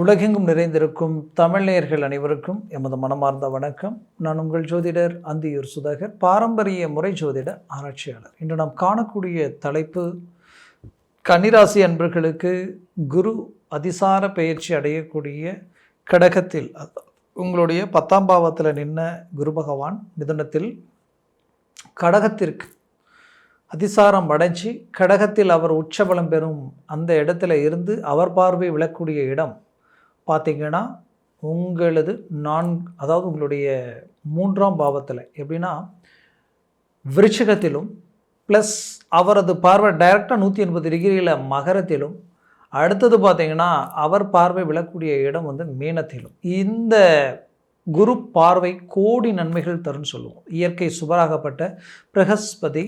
உலகெங்கும் நிறைந்திருக்கும் தமிழ்நேயர்கள் அனைவருக்கும் எமது மனமார்ந்த வணக்கம். நான் உங்கள் ஜோதிடர் அந்தியூர் சுதாகர் பாரம்பரிய முறை ஜோதிட ஆராய்ச்சியாளர். இன்று நாம் காணக்கூடிய தலைப்பு கன்னிராசி அன்பர்களுக்கு குரு அதிசார பயிற்சி அடையக்கூடிய கடகத்தில் உங்களுடைய பத்தாம் பாவத்தில் நின்ன குரு பகவான் மிதுனத்தில் கடகத்திற்கு அதிசாரம் அடைஞ்சி கடகத்தில் அவர் உச்சபலம் பெறும் அந்த இடத்துல இருந்து அவர் பார்வை விழக்கூடிய இடம் பார்த்தீங்கன்னா உங்களது நான் அதாவது உங்களுடைய மூன்றாம் பாவத்தில் எப்படின்னா விருச்சிகத்திலும் ப்ளஸ் அவரது பார்வை டைரெக்டாக நூற்றி எண்பது டிகிரியில் மகரத்திலும் அடுத்தது பார்த்தீங்கன்னா அவர் பார்வை விழக்கூடிய இடம் வந்து மீனத்திலும். இந்த குரு பார்வை கோடி நன்மைகள் தரும்னு சொல்லுவோம். இயற்கை சுபராகப்பட்ட பிரகஸ்பதி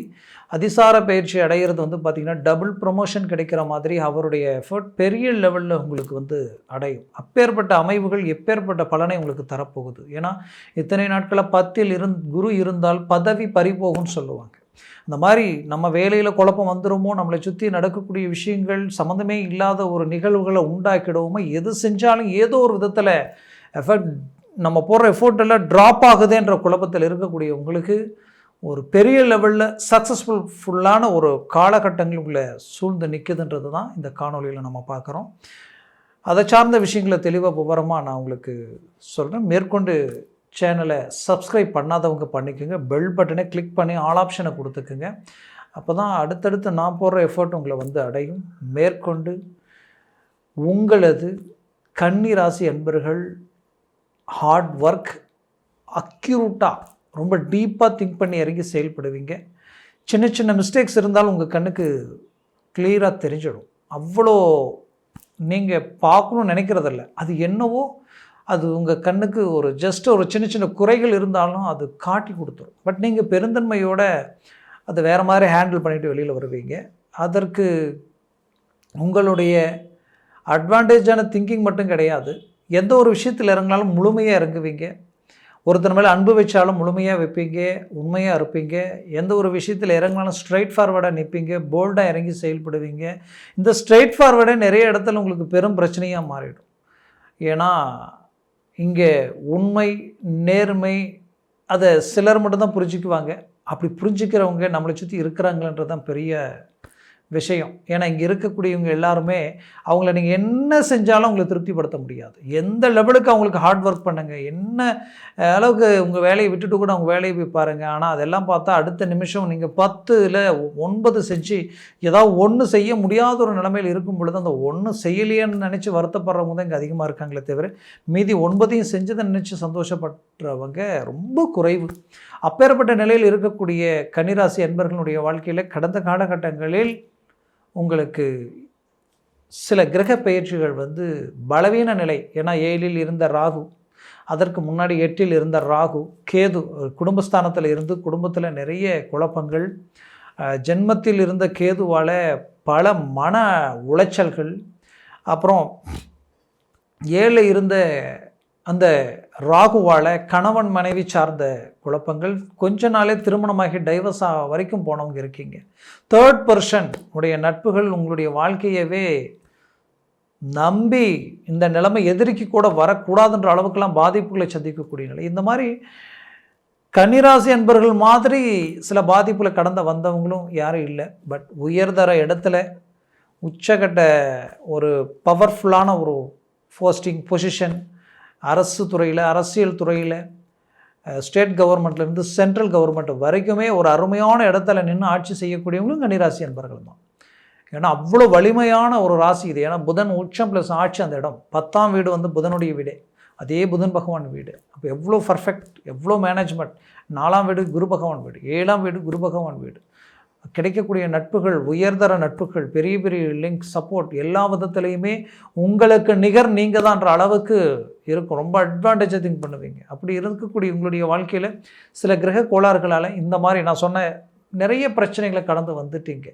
அதிசார பயிற்சி அடையிறது வந்து பார்த்திங்கன்னா டபுள் ப்ரொமோஷன் கிடைக்கிற மாதிரி அவருடைய எஃபர்ட் பெரிய லெவலில் உங்களுக்கு வந்து அடையும். அப்பேற்பட்ட அமைவுகள் எப்பேற்பட்ட பலனை உங்களுக்கு தரப்போகுது. ஏன்னா இத்தனை நாட்களில் பத்தில் இருந் குரு இருந்தால் பதவி பறிபோகும்னு சொல்லுவாங்க. அந்த மாதிரி நம்ம வேலையில் குழப்பம் வந்துடுமோ நம்மளை சுற்றி நடக்கக்கூடிய விஷயங்கள் சம்மந்தமே இல்லாத ஒரு நிகழ்வுகளை உண்டாக்கிடுவோமோ எது செஞ்சாலும் ஏதோ ஒரு விதத்தில் எஃபெக்ட் நம்ம போடுற எஃபோர்ட் எல்லாம் ட்ராப் ஆகுதுன்ற குழப்பத்தில் இருக்கக்கூடிய உங்களுக்கு ஒரு பெரிய லெவலில் சக்ஸஸ்ஃபுல் ஃபுல்லான ஒரு காலகட்டங்கள் சூழ்ந்து நிற்குதுன்றது தான் இந்த காணொளியில் நம்ம பார்க்குறோம். அதை சார்ந்த விஷயங்களை தெளிவாக விவரமாக நான் உங்களுக்கு சொல்கிறேன் மேற்கொண்டு சேனலை சப்ஸ்கிரைப் பண்ணாதவங்க பண்ணிக்கோங்க. பெல் பட்டனை கிளிக் பண்ணி ஆல் ஆப்ஷனை கொடுத்துக்குங்க. அப்போ தான் அடுத்தடுத்து நான் போடுற எஃபர்ட் உங்களை வந்து அடையும். மேற்கொண்டு உங்களது கன்னி ராசி அன்பர்கள் ஹார்ட் ஒர்க் அக்யூரூட்டாக ரொம்ப டீப்பாக திங்க் பண்ணி இறங்கி செயல்படுவீங்க. சின்ன சின்ன மிஸ்டேக்ஸ் இருந்தாலும் உங்கள் கண்ணுக்கு கிளியராக தெரிஞ்சிடும். அவ்வளோ நீங்கள் பார்க்கணும்னு நினைக்கிறதில்ல. அது என்னவோ அது உங்கள் கண்ணுக்கு ஒரு ஜஸ்ட் ஒரு சின்ன சின்ன குறைகள் இருந்தாலும் அது காட்டி கொடுத்துரும். பட் நீங்கள் பெருந்தன்மையோட அதை வேறு மாதிரி ஹேண்டில் பண்ணிட்டு வெளியில் வருவீங்க. அதற்கு உங்களுடைய அட்வான்டேஜான திங்கிங் மட்டும் கிடையாது. எந்த ஒரு விஷயத்தில் இறங்கினாலும் முழுமையாக இறங்குவீங்க. ஒருத்தர் மேலே அன்பு வச்சாலும் முழுமையாக வைப்பீங்க உண்மையாக இருப்பீங்க. எந்த ஒரு விஷயத்தில் இறங்கினாலும் ஸ்ட்ரைட் ஃபார்வர்டாக நிற்பீங்க போல்டாக இறங்கி செயல்படுவீங்க. இந்த ஸ்ட்ரைட் ஃபார்வர்டே நிறைய இடத்துல உங்களுக்கு பெரும் பிரச்சனையாக மாறிடும். ஏன்னா இங்கே உண்மை நேர்மை அதை சிலர் மட்டும்தான் புரிஞ்சுக்குவாங்க. அப்படி புரிஞ்சுக்கிறவங்க நம்மளை சுற்றி இருக்கிறாங்களன்றது தான் பெரிய விஷயம். ஏன்னா இங்கே இருக்கக்கூடியவங்க எல்லாருமே அவங்கள நீங்கள் என்ன செஞ்சாலும் அவங்கள திருப்திப்படுத்த முடியாது. எந்த லெவலுக்கு அவங்களுக்கு ஹார்ட் ஒர்க் பண்ணுங்கள் என்ன அளவுக்கு உங்கள் வேலையை விட்டுட்டு கூட அவங்க வேலையை போய் பாருங்கள் ஆனால் அதெல்லாம் பார்த்தா அடுத்த நிமிஷம் நீங்கள் பத்தில் ஒன்பது செஞ்சு ஏதாவது ஒன்று செய்ய முடியாத ஒரு நிலைமையில் இருக்கும் பொழுது அந்த ஒன்று செய்யலையேன்னு நினச்சி வருத்தப்படுறவங்க தான் இங்கே அதிகமாக இருக்காங்களே தவிர மீதி ஒன்பதையும் செஞ்சதை நினச்சி சந்தோஷப்படுறவங்க ரொம்ப குறைவு. அப்பேற்பட்ட நிலையில் இருக்கக்கூடிய கன்னிராசி அன்பர்களுடைய வாழ்க்கையில் கடந்த காலகட்டங்களில் உங்களுக்கு சில கிரக பயிற்சிகள் வந்து பலவீன நிலை. ஏன்னா ஏழில் இருந்த ராகு அதற்கு முன்னாடி எட்டில் இருந்த ராகு கேது குடும்பஸ்தானத்தில் இருந்து குடும்பத்தில் நிறைய குழப்பங்கள் ஜென்மத்தில் இருந்த கேதுவால் பல மன உளைச்சல்கள் அப்புறம் ஏழில் இருந்த அந்த ராகுவால் கணவன் மனைவி சார்ந்த குழப்பங்கள் கொஞ்ச நாளே திருமணமாகி டைவர்ஸ் ஆக வரைக்கும் போனவங்க இருக்கீங்க. தேர்ட் பர்சன் உடைய நட்புகள் உங்களுடைய வாழ்க்கையவே நம்பி இந்த நிலைமை எதிரிக்கு கூட வரக்கூடாதுன்ற அளவுக்கெல்லாம் பாதிப்புகளை சந்திக்கக்கூடிய நிலை. இந்த மாதிரி கன்னிராசி அன்பர்கள் மாதிரி சில பாதிப்புகளை கடந்த வந்தவங்களும் யாரும் இல்லை. பட் உயர்தர இடத்துல உச்சகட்ட ஒரு பவர்ஃபுல்லான ஒரு போஸ்டிங் பொசிஷன் அரசு துறையில் அரசியல் துறையில் ஸ்டேட் கவர்மெண்ட்லேருந்து சென்ட்ரல் கவர்மெண்ட் வரைக்குமே ஒரு அருமையான இடத்துல நின்று ஆட்சி செய்யக்கூடியவங்களும் கன்னிராசி அன்பர்கள் தான். ஏன்னா அவ்வளோ வலிமையான ஒரு ராசி இது. ஏன்னா புதன் உச்சம் ப்ளஸ் ஆட்சி அந்த இடம். பத்தாம் வீடு வந்து புதனுடைய வீடே. அதே புதன் பகவான் வீடு. அப்போ எவ்வளோ பர்ஃபெக்ட் எவ்வளோ மேனேஜ்மெண்ட் நாலாம் வீடு குரு பகவான் வீடு. ஏழாம் வீடு குரு பகவான் வீடு. கிடைக்கக்கூடிய நட்புகள் உயர்தர நட்புகள் பெரிய பெரிய லிங்க் சப்போர்ட் எல்லா விதத்துலேயுமே உங்களுக்கு நிகர் நீங்கள் தான்ற அளவுக்கு இருக்கும். ரொம்ப அட்வான்டேஜாக திங்க் பண்ணுவீங்க. அப்படி இருக்கக்கூடிய உங்களுடைய வாழ்க்கையில் சில கிரக கோளாறுகளால் இந்த மாதிரி நான் சொன்ன நிறைய பிரச்சனைகளை கடந்து வந்துட்டீங்க.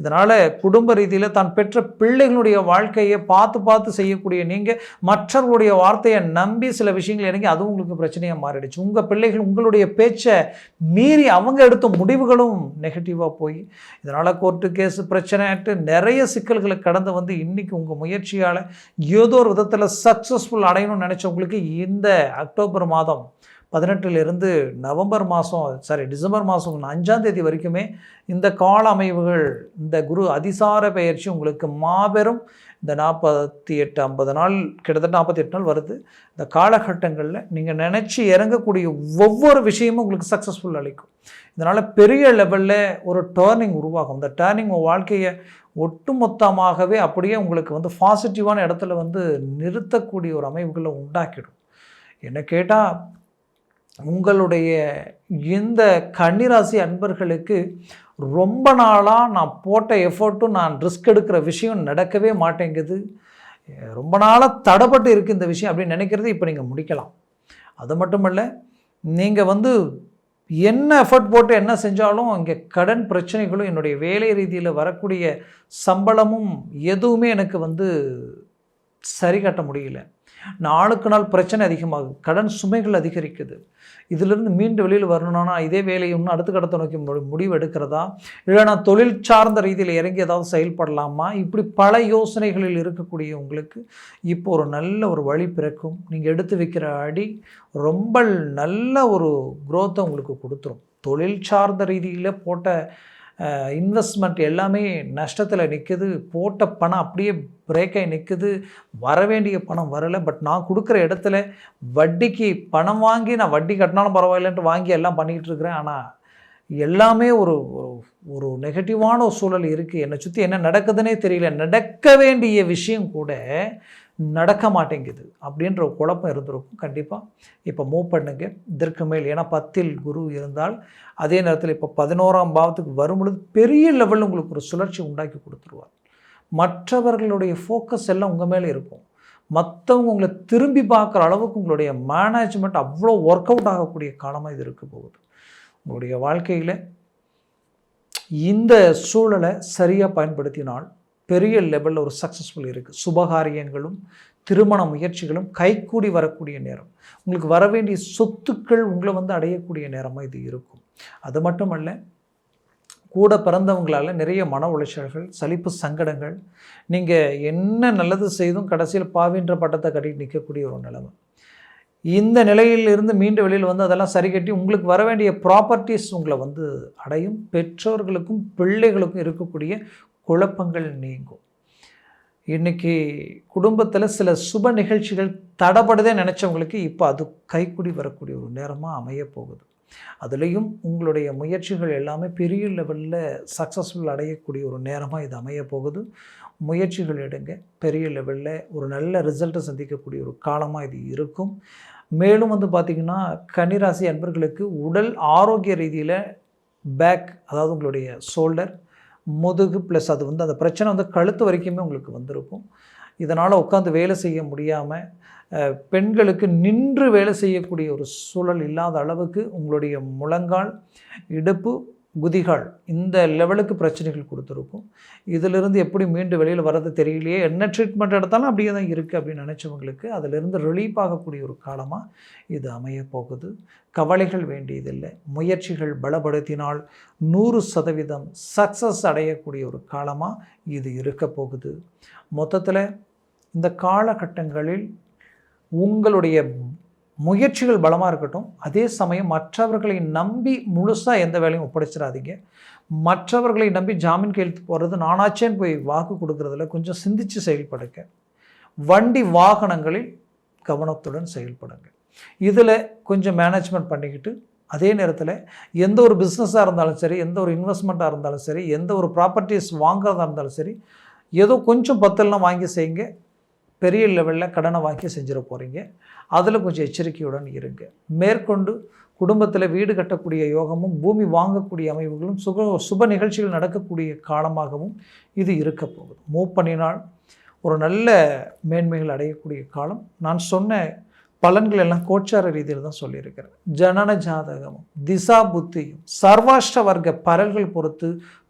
இதனால் குடும்ப ரீதியில் தான் பெற்ற பிள்ளைகளுடைய வாழ்க்கையை பார்த்து பார்த்து செய்யக்கூடிய நீங்கள் மற்றவர்களுடைய வார்த்தையை நம்பி சில விஷயங்கள் இறங்கி அதுவும் உங்களுக்கு பிரச்சனையாக மாறிடுச்சு. உங்கள் பிள்ளைகள் உங்களுடைய பேச்சை மீறி அவங்க எடுத்த முடிவுகளும் நெகட்டிவாக போய் இதனால் கோர்ட்டு கேஸ் பிரச்சனைட்டு நிறைய சிக்கல்களை கடந்து வந்து இன்றைக்கி உங்கள் முயற்சியால் ஏதோ ஒரு விதத்தில் சக்ஸஸ்ஃபுல் அடையணும்னு நினச்சவங்களுக்கு இந்த அக்டோபர் மாதம் பதினெட்டுலேருந்து நவம்பர் மாதம் சாரி டிசம்பர் மாதம் அஞ்சாம் தேதி வரைக்குமே இந்த கால அமைவுகள் இந்த குரு அதிசார பயிற்சி உங்களுக்கு மாபெரும். இந்த நாற்பத்தி எட்டு ஐம்பது நாள் கிட்டத்தட்ட நாற்பத்தி எட்டு நாள் வருது. இந்த காலகட்டங்களில் நீங்கள் நினச்சி இறங்கக்கூடிய ஒவ்வொரு விஷயமும் உங்களுக்கு சக்ஸஸ்ஃபுல் அளிக்கும். இதனால் பெரிய லெவலில் ஒரு டேர்னிங் உருவாகும். இந்த டேர்னிங் உங்கள் வாழ்க்கையை ஒட்டுமொத்தமாகவே அப்படியே உங்களுக்கு வந்து பாசிட்டிவான இடத்துல வந்து நிறுத்தக்கூடிய ஒரு அமைவுகளை உண்டாக்கிடும். என்ன கேட்டால் உங்களுடைய இந்த கன்னிராசி அன்பர்களுக்கு ரொம்ப நாளாக நான் போட்ட எஃபர்ட்டும் நான் ரிஸ்க் எடுக்கிற விஷயம் நடக்கவே மாட்டேங்குது. ரொம்ப நாளாக தடைப்பட்டு இருக்குது இந்த விஷயம் அப்படின்னு நினைக்கிறது இப்போ நீங்கள் முடிக்கலாம். அது மட்டும் இல்லை நீங்கள் வந்து என்ன எஃபர்ட் போட்டு என்ன செஞ்சாலும் இங்கே கடன் பிரச்சனைகளும் என்னுடைய வேலை ரீதியில் வரக்கூடிய சம்பளமும் எதுவுமே எனக்கு வந்து சரி கட்ட முடியல. நாளுக்கு நாள் பிரச்சனை அதிகமாகுது. கடன் சுமைகள் அதிகரிக்குது. இதிலிருந்து மீண்டு வெளியில் வரணும்னா இதே வேலையை இன்னும் அடுத்த கடத்தை நோக்கி மு- முடிவு எடுக்கிறதா இல்லை நான் தொழில் சார்ந்த ரீதியில் இறங்கி ஏதாவது செயல்படலாமா? இப்படி பல யோசனைகளில் இருக்கக்கூடிய உங்களுக்கு இப்போ ஒரு நல்ல ஒரு வழி பிறக்கும். நீங்கள் எடுத்து வைக்கிற அடி ரொம்ப நல்ல ஒரு குரோத்தை உங்களுக்கு கொடுத்துரும். தொழில் சார்ந்த ரீதியில் போட்ட இன்வெஸ்ட்மெண்ட் எல்லாமே நஷ்டத்தில் நிற்குது போட்ட பணம் அப்படியே பிரேக் ஆகி நிற்குது வர வேண்டிய பணம் வரலை. பட் நான் கொடுக்குற இடத்துல வட்டிக்கு பணம் வாங்கி நான் வட்டி கட்டினாலும் பரவாயில்லன்ட்டு வாங்கி எல்லாம் பண்ணிக்கிட்டு இருக்கிறேன். ஆனால் எல்லாமே ஒரு ஒரு- ஒரு நெகட்டிவான ஒரு சூழல் இருக்குது என்னை சுற்றி என்ன நடக்குதுன்னே தெரியல. நடக்க வேண்டிய விஷயம் கூட நடக்க மாட்டேங்குது அப்படின்ற குழப்பம் இருந்திருக்கும். கண்டிப்பாக இப்போ மூவ் பண்ணுங்க. இதற்கு மேல் ஏன்னா பத்தில் குரு இருந்தால் அதே நேரத்தில் இப்போ பதினோராம் பாவத்துக்கு வரும் பொழுது பெரிய லெவலில் உங்களுக்கு ஒரு சுழற்சி உண்டாக்கி கொடுத்துருவார். மற்றவர்களுடைய ஃபோக்கஸ் எல்லாம் உங்கள் மேலே இருக்கும். மற்றவங்க உங்களை திரும்பி பார்க்குற அளவுக்கு உங்களுடைய மேனேஜ்மெண்ட் அவ்வளோ ஒர்க் அவுட் ஆகக்கூடிய காலமாக இது இருக்க போகுது. உங்களுடைய வாழ்க்கையில் இந்த சூழலை சரியாக பயன்படுத்தினால் பெரிய லெவலில் ஒரு சக்ஸஸ்ஃபுல் இருக்குது சுபகாரியங்களும் திருமண முயற்சிகளும் கைகூடி வரக்கூடிய நேரம். உங்களுக்கு வர வேண்டிய சொத்துக்கள் உங்களை வந்து அடையக்கூடிய நேரமாக இது இருக்கும். அது மட்டுமல்ல கூட பிறந்தவங்களால் நிறைய மன உளைச்சல்கள் சலிப்பு சங்கடங்கள் நீங்கள் என்ன நல்லது செய்தும் கடைசியில் பாவின்ற பட்டத்தை கட்டிட்டு நிற்கக்கூடிய ஒரு நிலைமை. இந்த நிலையிலிருந்து மீண்டு வெளியில் வந்து அதெல்லாம் சரி கட்டி உங்களுக்கு வர வேண்டிய ப்ராப்பர்ட்டிஸ் உங்களை வந்து அடையும். பெற்றோர்களுக்கும் பிள்ளைகளுக்கும் இருக்கக்கூடிய குழப்பங்கள் நீங்கும். இன்றைக்கி குடும்பத்தில் சில சுப நிகழ்ச்சிகள் தடப்படுதே நினச்சவங்களுக்கு இப்போ அது கைக்குடி வரக்கூடிய ஒரு நேரமாக அமைய போகுது. அதுலேயும் உங்களுடைய முயற்சிகள் எல்லாமே பெரிய லெவலில் சக்ஸஸ்ஃபுல் அடையக்கூடிய ஒரு நேரமாக இது அமைய போகுது. முயற்சிகள் எடுங்க. பெரிய லெவலில் ஒரு நல்ல ரிசல்ட்டை சந்திக்கக்கூடிய ஒரு காலமாக இது இருக்கும். மேலும் வந்து பார்த்திங்கன்னா கன்னிராசி அன்பர்களுக்கு உடல் ஆரோக்கிய ரீதியில் பேக் அதாவது உங்களுடைய ஷோல்டர் முதுகு ப்ளஸ் அது வந்து அந்த பிரச்சனை வந்து கழுத்து வரைக்குமே உங்களுக்கு வந்திருக்கும். இதனால் உட்காந்து வேலை செய்ய முடியாமல் பெண்களுக்கு நின்று வேலை செய்யக்கூடிய ஒரு சூழல் இல்லாத அளவுக்கு உங்களுடைய முழங்கால் இடுப்பு குதிகள் இந்த லெவலுக்கு பிரச்சனைகள் கொடுத்துருக்கும். இதிலிருந்து எப்படி மீண்டு வெளியில் வர்றது தெரியலையே. என்ன ட்ரீட்மெண்ட் எடுத்தாலும் அப்படியே தான் இருக்குது அப்படின்னு நினச்சவங்களுக்கு அதிலிருந்து ரிலீஃப் ஆகக்கூடிய ஒரு காலமாக இது அமைய போகுது. கவலைகள் வேண்டியதில்லை. முயற்சிகள் பலப்படுத்தினால் நூறு சதவீதம் சக்ஸஸ் அடையக்கூடிய ஒரு காலமாக இது இருக்க போகுது. மொத்தத்தில் இந்த காலகட்டங்களில் உங்களுடைய முயற்சிகள் பலமாக இருக்கட்டும். அதே சமயம் மற்றவர்களை நம்பி முழுசாக எந்த வேலையும் ஒப்படைச்சிடாதீங்க. மற்றவர்களை நம்பி ஜாமீன் கையெழுத்து போடுறது நானாச்சேன்னு போய் வாக்கு கொடுக்குறதுல கொஞ்சம் சிந்தித்து செயல்படுங்க. வண்டி வாகனங்களில் கவனத்துடன் செயல்படுங்க. இதில் கொஞ்சம் மேனேஜ்மெண்ட் பண்ணிக்கிட்டு அதே நேரத்தில் எந்த ஒரு பிஸ்னஸாக இருந்தாலும் சரி எந்த ஒரு இன்வெஸ்ட்மெண்ட்டாக இருந்தாலும் சரி எந்த ஒரு ப்ராப்பர்ட்டிஸ் வாங்குறதா இருந்தாலும் சரி ஏதோ கொஞ்சம் பத்தெல்லாம் வாங்கி செய்யுங்க. பெரிய லெவலில் கடனை வாங்கி செஞ்சிட போகிறீங்க அதில் கொஞ்சம் எச்சரிக்கையுடன் இருங்க. மேற்கொண்டு குடும்பத்தில் வீடு கட்டக்கூடிய யோகமும் பூமி வாங்கக்கூடிய அமைவுகளும் சுக சுப நிகழ்ச்சிகள் நடக்கக்கூடிய காலமாகவும் இது இருக்க போகுது. மூவ் பண்ணினால் ஒரு நல்ல மேன்மைகள் அடையக்கூடிய காலம். நான் சொன்ன பலன்கள் எல்லாம் கோச்சார ரீதியில் தான் சொல்லியிருக்கிறேன். ஜனன ஜாதகமும் திசா புத்தியும் சர்வாஷ்ட வர்க்க பரல்கள் பொறுத்து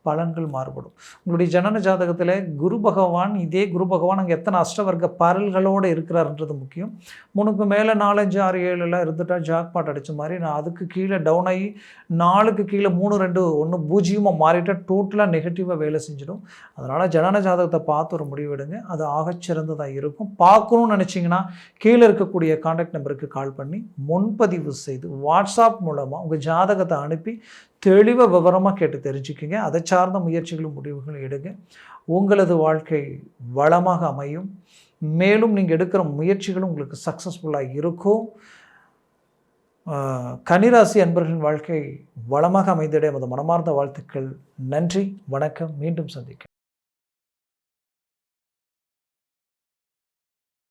பலன்கள் மாறுபடும். உங்களுடைய ஜனன ஜாதகத்தில் குரு பகவான் இதே குரு பகவான் அங்கே எத்தனை அஷ்டவர்க்க பரல்களோடு இருக்கிறாருன்றது முக்கியம். முனுக்கு மேலே நாலஞ்சு ஆறு ஏழுலாம் இருந்துட்டால் ஜாக்பாட் அடித்த மாதிரி நான் அதுக்கு கீழே டவுன் ஆகி நாலுக்கு கீழே மூணு ரெண்டு ஒன்று பூஜ்ஜியமாக மாறிட்டால் டோட்டலாக நெகட்டிவாக வேலை செஞ்சிடும். அதனால் ஜனன ஜாதகத்தை பார்த்து ஒரு முடிவெடுங்க அது ஆகச்சிறந்ததாக இருக்கும். பார்க்கணும்னு நினச்சிங்கன்னா கீழே இருக்கக்கூடிய காண்டாக்ட் நம்பருக்கு கால் பண்ணி முன்பதிவு செய்து வாட்ஸ்அப் மூலமாக உங்கள் ஜாதகத்தை அனுப்பி தெளிவாக விவரமாக கேட்டு தெரிஞ்சுக்குங்க. அதை சார்ந்த முயற்சிகளும் முடிவுகளும் எடுங்க. உங்களது வாழ்க்கை வளமாக அமையும். மேலும் நீங்கள் எடுக்கிற முயற்சிகளும் உங்களுக்கு சக்ஸஸ்ஃபுல்லாக இருக்கும். கனிராசி கன்னிராசி அன்பர்களின் வாழ்க்கை வளமாக அமைந்திட எமது மனமார்ந்த வாழ்த்துக்கள். நன்றி வணக்கம். மீண்டும் சந்திக்க